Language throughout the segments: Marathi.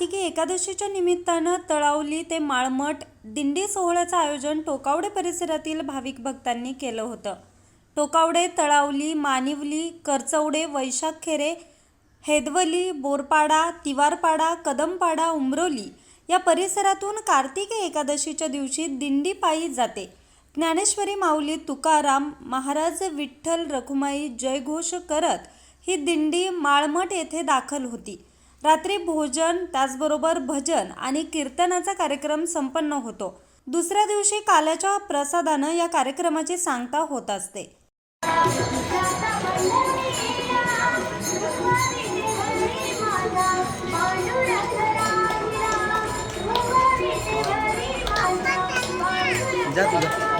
कार्तिकी एकादशीच्या निमित्तानं तळावली ते माळमठ दिंडी सोहळ्याचं आयोजन टोकावडे परिसरातील भाविक भक्तांनी केलं होतं. टोकावडे तळावली मानिवली करचवडे वैशाखखेरे हेदवली बोरपाडा तिवारपाडा कदमपाडा उमरोली या परिसरातून कार्तिकी एकादशीच्या दिवशी दिंडी पायी जाते. ज्ञानेश्वरी माऊली तुकाराम महाराज विठ्ठल रखुमाई जयघोष करत ही दिंडी माळमठ येथे दाखल होती. रात्री भोजन त्याचबरोबर भजन आणि कीर्तनाचा कार्यक्रम संपन्न होतो. दुसऱ्या दिवशी काल्याच्या प्रसादानं या कार्यक्रमाची सांगता होत असते. जा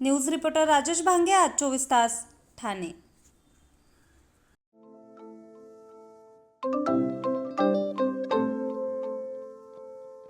न्यूज रिपोर्टर राजेश भांगे आज चोवीस तास ठाणे.